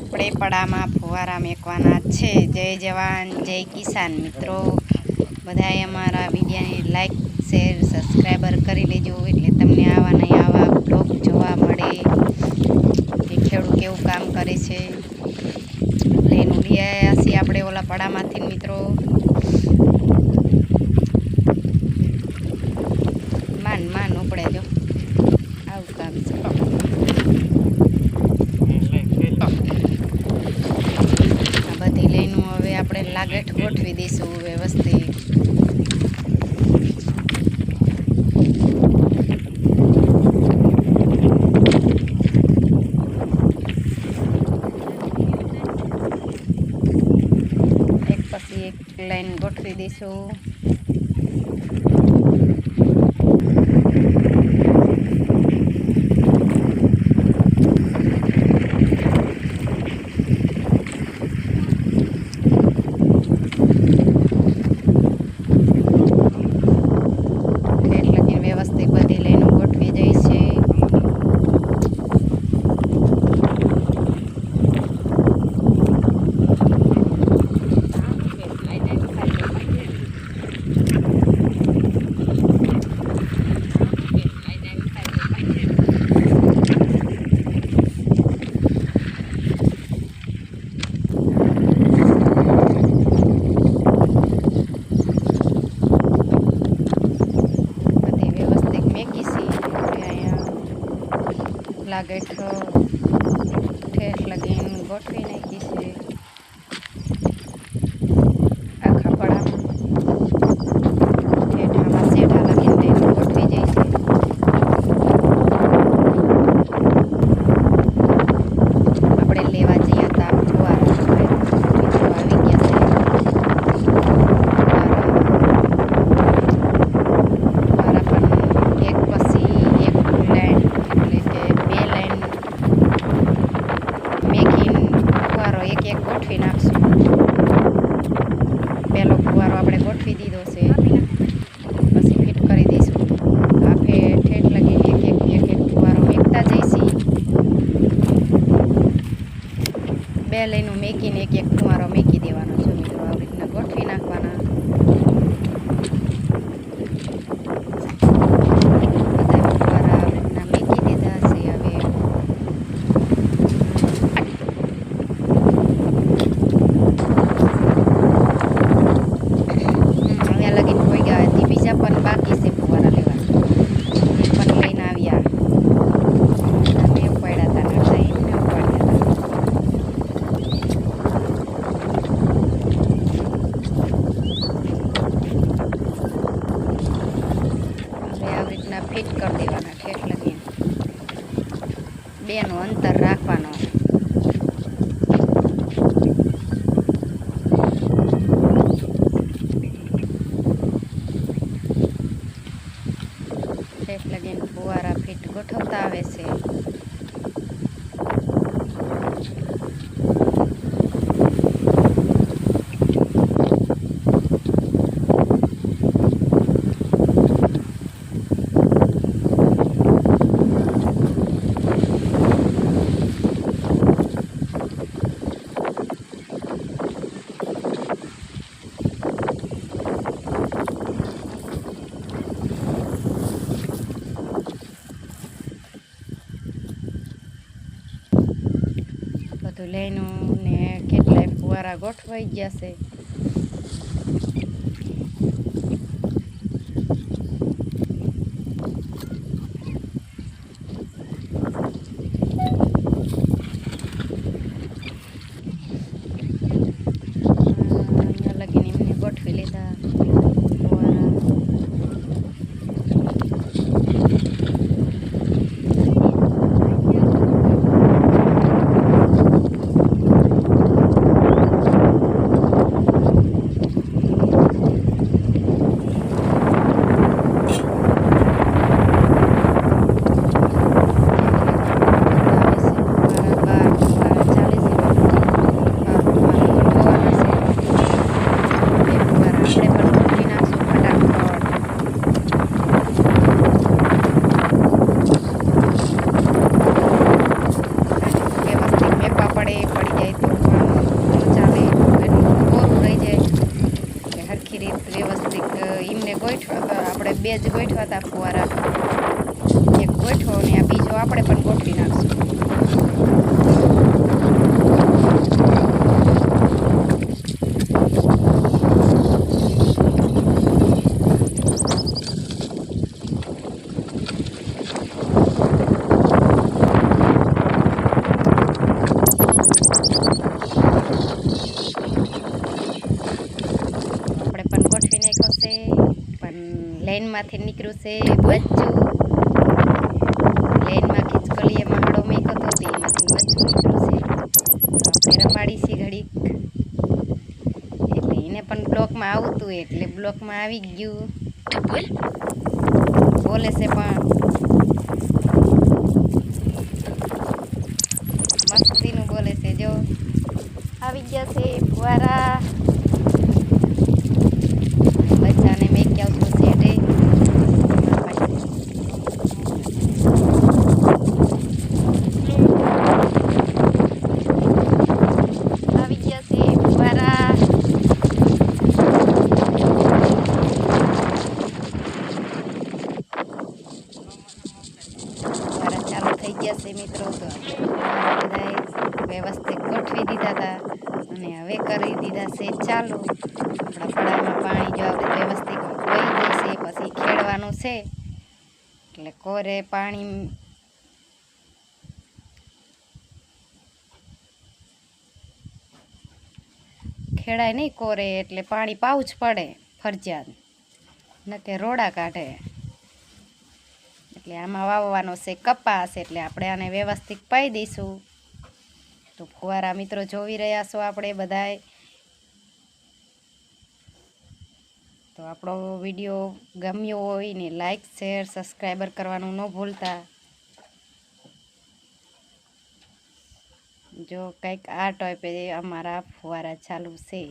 આપણે પડામાં ફુવારા મેકવાના છે. જય જવાન, જય કિસાન મિત્રો. બધાએ અમારા વિડીયાને લાઈક શેર સબસ્ક્રાઈબર કરી લેજો. એટલે તમને આવા નહીં આવા બ્લોગ જોવા મળે. કે ખેડૂત કેવું કામ કરે છે. લઈને ઉડી આવ્યા છીએ આપણે ઓલા પડામાંથી મિત્રો. ગોઠવી દઈશું વ્યવસ્થિત એક પછી એક લાઈન ગોઠવી દઈશું. લાગે તો ઠેઠ લગીને ગોઠવી નાખી છે. લઈને મેકીને એક એક બેનું અંતર રાખવાનું બધું લઈનું ને કેટલાય ફુવારા ગોઠવાઈ ગયા છે. ગોઠવા હતા ફુવારા. એક ગોઠવો ને આ બીજો આપણે પણ ગોઠવી નાખશું આપણે પણ ગોઠવી નાખ્યો છે પણ લાઈનમાંથી નીકળ્યું છે બચ્ચું લાઈનમાં ખીચકલીએમાં હાડો મેકતો હતો એમાંથી બચ્ચું નીકળ્યું છે. આપણે રમાડી છીએ ઘડીક. એટલે એને પણ બ્લોકમાં આવતું એટલે બ્લોકમાં આવી ગયું. બોલે છે પણ. મસ્તીનું બોલે છે જો. આવી ગયા છે ફુવારા બચ્ચાને મેં ક્યાં છું શેઠે આવી ગયા છે ફુવારા ફુવારા ચાલુ થઈ ગયા છે મિત્રો તો આપણે બધાએ વ્યવસ્થિત ગોઠવી દીધા હતા અને હવે કરી દીધા છે ચાલુ આપણા પડામાં પાણી જો આપણે વ્યવસ્થિત વહી જશે પછી ખેડવાનું છે. એટલે કોરે પાણી ખેડાય નહીં કોરે, એટલે પાણી જ પડે ફરજિયાત. ન કે રોડા કાઢે. એટલે આમાં વાવવાનો છે કપાસ, એટલે આપણે આને વ્યવસ્થિત પાઈ દઈશું. તો ફુવારા મિત્રો જોવી રહ્યા છો આપણે બધાય. તો આપણો વીડિયો ગમ્યો હોય ને લાઈક શેર સબસ્ક્રાઈબર કરવાનું ન ભૂલતા. જો કંઈક આ ટોપે અમારા ફુવારા ચાલુ છે.